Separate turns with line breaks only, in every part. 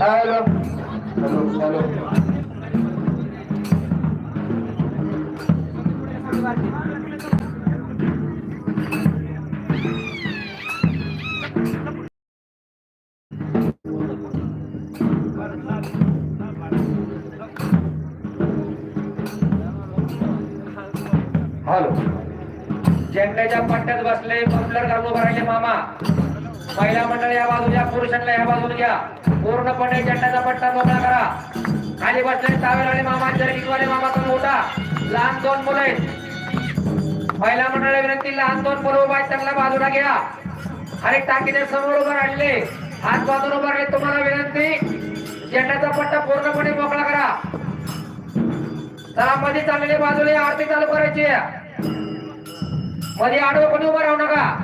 Hello. Hello hello hello
झेंड्याच्या पट्ट्यात बसले मफलर घालून उभं राहिले मामा. महिला मंडळ या बाजूला पुरुषांना या बाजूला घ्या. पूर्णपणे झेंड्याचा पट्टा मोकळा करा. खाली बसले तावेवाले मामा जरगीवाले मामाचा मोठा उठा. लहान दोन मुलं आहेत. महिला मंडळ विनंती लहान दोन मुलं उभा आहेत त्यांना बाजूला घ्या. आणि टाकीने समोर उभं राहिले. हात बांधून उभं राहिले तुम्हाला विनंती झेंड्याचा पट्टा पूर्णपणे मोकळा करा. चला मध्ये चांगले बाजूला आरती चालू करायची मध्ये आडवं कोणी उभं राहू नका.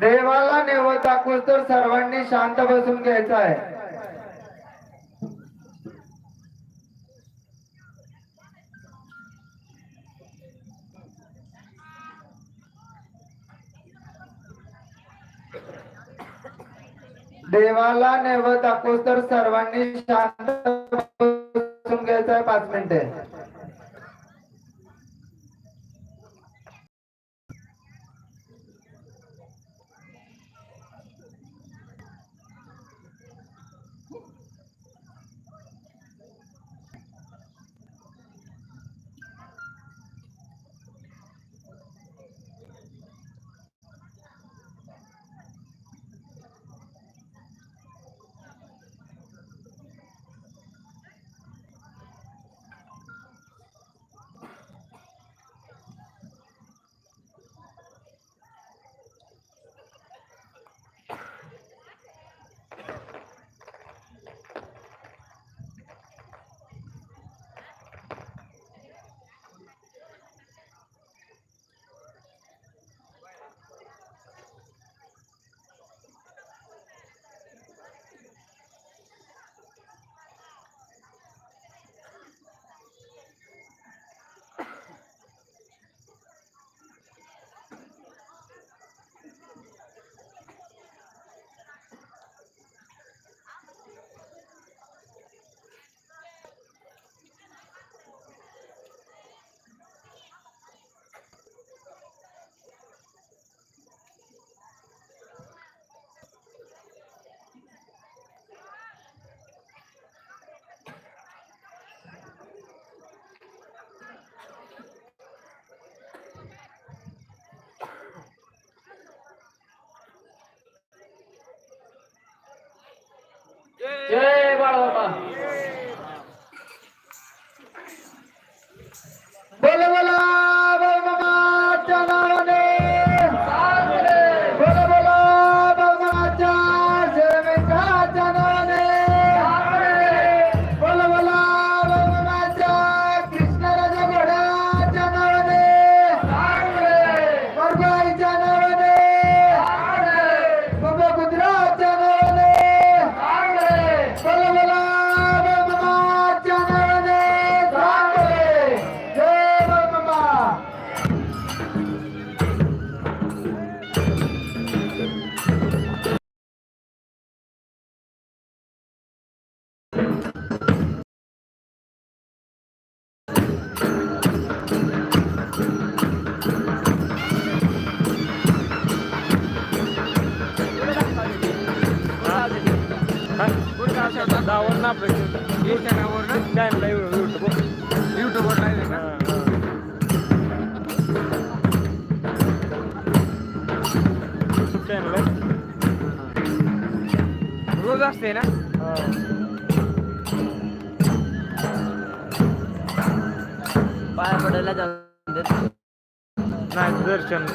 देवाला नेवत दाखवूस तर सर्वांनी शांत बसून घ्यायचं आहे. देवाला नेवत दाखवूस तर सर्वांनी शांत बसून घ्यायचं आहे पाच मिनिटे. জয় असते ना
पाया पडायला जाऊ
नाही दर्शन